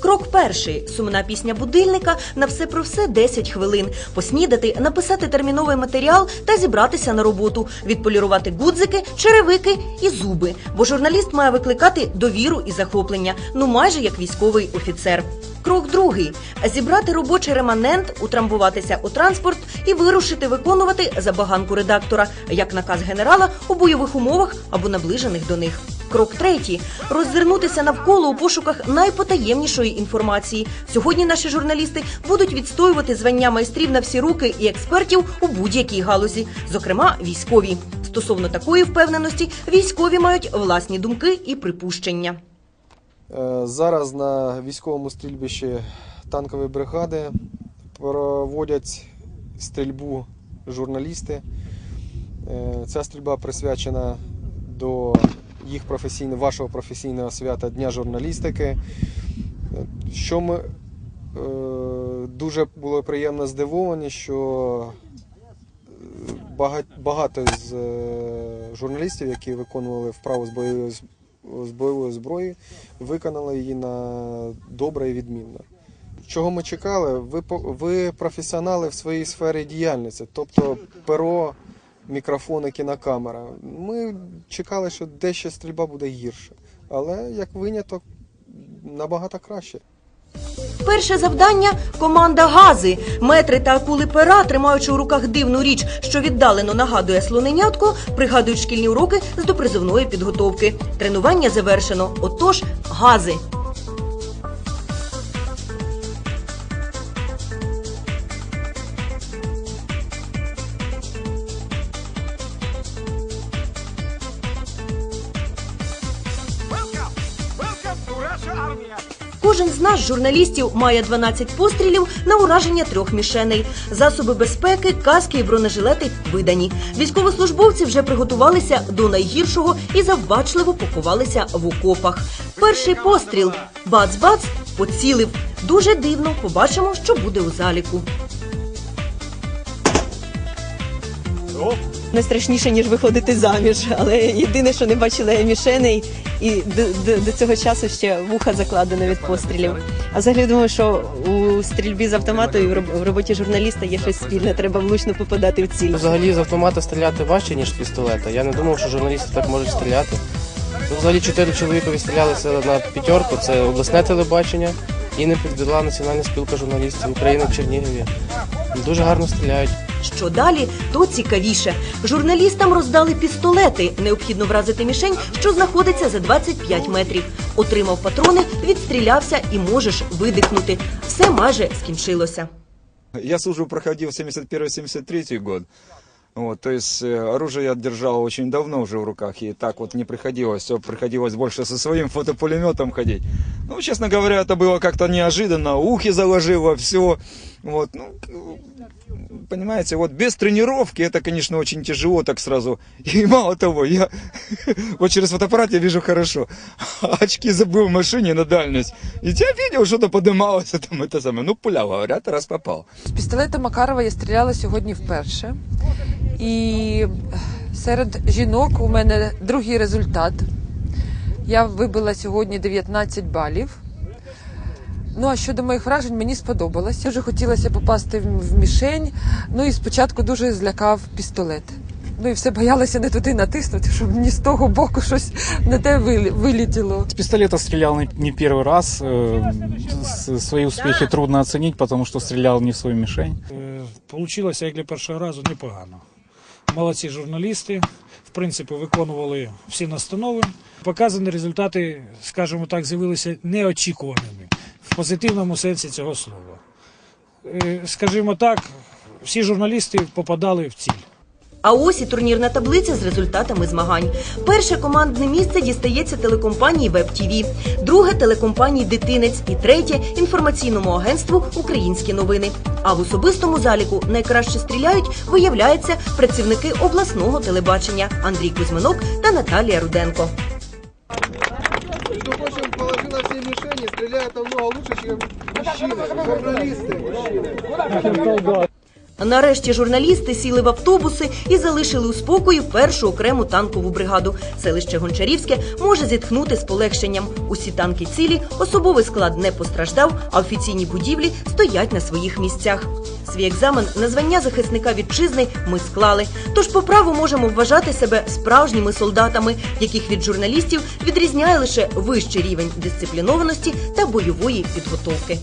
Крок перший сумна пісня будильника на все про все 10 хвилин. Поснідати, написати терміновий матеріал та зібратися на роботу, відполірувати гудзики, черевики і зуби. Бо журналіст має викликати довіру і захоплення, ну майже як військовий офіцер. Крок другий зібрати робочий реманент, утрамбуватися у транспорт і вирушити виконувати забаганку редактора як наказ генерала у бойових умовах або наближених до них. Крок третій роззирнутися навколо у пошуках найпотаємнішої інформації. Сьогодні наші журналісти будуть відстоювати звання майстрів на всі руки і експертів у будь-якій галузі, зокрема військові. Стосовно такої впевненості, військові мають власні думки і припущення. Е, Зараз на військовому стрільбищі танкової бригади проводять стрільбу журналісти. Е, Ця стрільба присвячена до їх професійно, вашого професійного свята Дня журналістики. Що ми е, дуже були приємно здивовані, що е, багато з е, журналістів, які виконували вправу з бойової з бойової зброї, виконали її на добре і відмінно. Чого ми чекали? Ви, ви професіонали в своїй сфері діяльності, тобто перо, мікрофон і кінокамера. Ми чекали, що дещо стрільба буде гірше, але як виняток набагато краще. Перше завдання команда гази. Метри та акули пера, тримаючи у руках дивну річ, що віддалено нагадує слоненятко, пригадують шкільні уроки з допризовної підготовки. Тренування завершено. Отож, гази. Кожен з нас, журналістів, має 12 пострілів на ураження трьох мішеней. Засоби безпеки, каски і бронежилети видані. Військовослужбовці вже приготувалися до найгіршого і завбачливо поховалися в окопах. Перший постріл. Бац-бац, поцілив. Дуже дивно. Побачимо, що буде у заліку. не страшніше, ніж виходити заміж. Але єдине, що не бачила я мішеней, і до, до, до цього часу ще вуха закладено від пострілів. А взагалі думаю, що у стрільбі з автомату і в роботі журналіста є щось спільне. Треба влучно попадати в ціль. Взагалі з автомата стріляти важче, ніж з пістолета. Я не думав, що журналісти так можуть стріляти. Ну, взагалі чотири чоловіка відстрілялися на п'ятерку. Це обласне телебачення і не підвела Національна спілка журналістів України в Чернігові. Дуже гарно стріляють. Що далі, то цікавіше. Журналістам роздали пістолети. Необхідно вразити мішень, що знаходиться за 25 метрів. Отримав патрони, відстрілявся і можеш видихнути. Все майже скінчилося. Я службу проходил 71-73 год. Вот, то есть э, оружие я держал очень давно уже в руках, и так вот не приходилось, все приходилось больше со своим фотопулеметом ходить. Ну, честно говоря, это было как-то неожиданно, ухи заложило, все. Вот, ну, э, понимаете, вот без тренировки это, конечно, очень тяжело так сразу. И мало того, я вот через фотоаппарат я вижу хорошо, а очки забыл в машине на дальность. И я видел, что-то подымалось, там это самое, ну, пуля, говорят, раз попал. З пістолета Макарова я стріляла сьогодні вперше. І серед жінок у мене другий результат. я вибила сьогодні 19 балів. Ну а щодо моїх вражень, мені сподобалось. Дуже хотілося попасти в в мішень. Ну і спочатку дуже злякав пістолет. Ну і все боялася не туди натиснути, щоб ні з того боку щось не те вилі- вилітіло. С пистолета стрелял не первый раз. Э, с- Свои успехи трудно оценить, потому что стрелял не в свою мишень. Е, Получилося як для першого разу непогано. Молодці журналісти, в принципі, виконували всі настанови. Показані результати, скажімо так, з'явилися неочікуваними в позитивному сенсі цього слова. Е, Скажімо так, всі журналісти попадали в ціль. А ось і турнірна таблиця з результатами змагань. Перше командне місце дістається телекомпанії Веб ТВ, друге телекомпанії Дитинець і третє інформаційному агентству Українські новини. А в особистому заліку найкраще стріляють, виявляється, працівники обласного телебачення Андрій Кузьминок та Наталія Руденко. Стреляет намного лучше, мужчины, журналисты. Нарешті журналісти сіли в автобуси і залишили у спокої першу окрему танкову бригаду. Селище Гончарівське може зітхнути з полегшенням. Усі танки цілі, особовий склад не постраждав, а офіційні будівлі стоять на своїх місцях. Свій екзамен на звання захисника вітчизни ми склали. Тож по праву можемо вважати себе справжніми солдатами, яких від журналістів відрізняє лише вищий рівень дисциплінованості та бойової підготовки.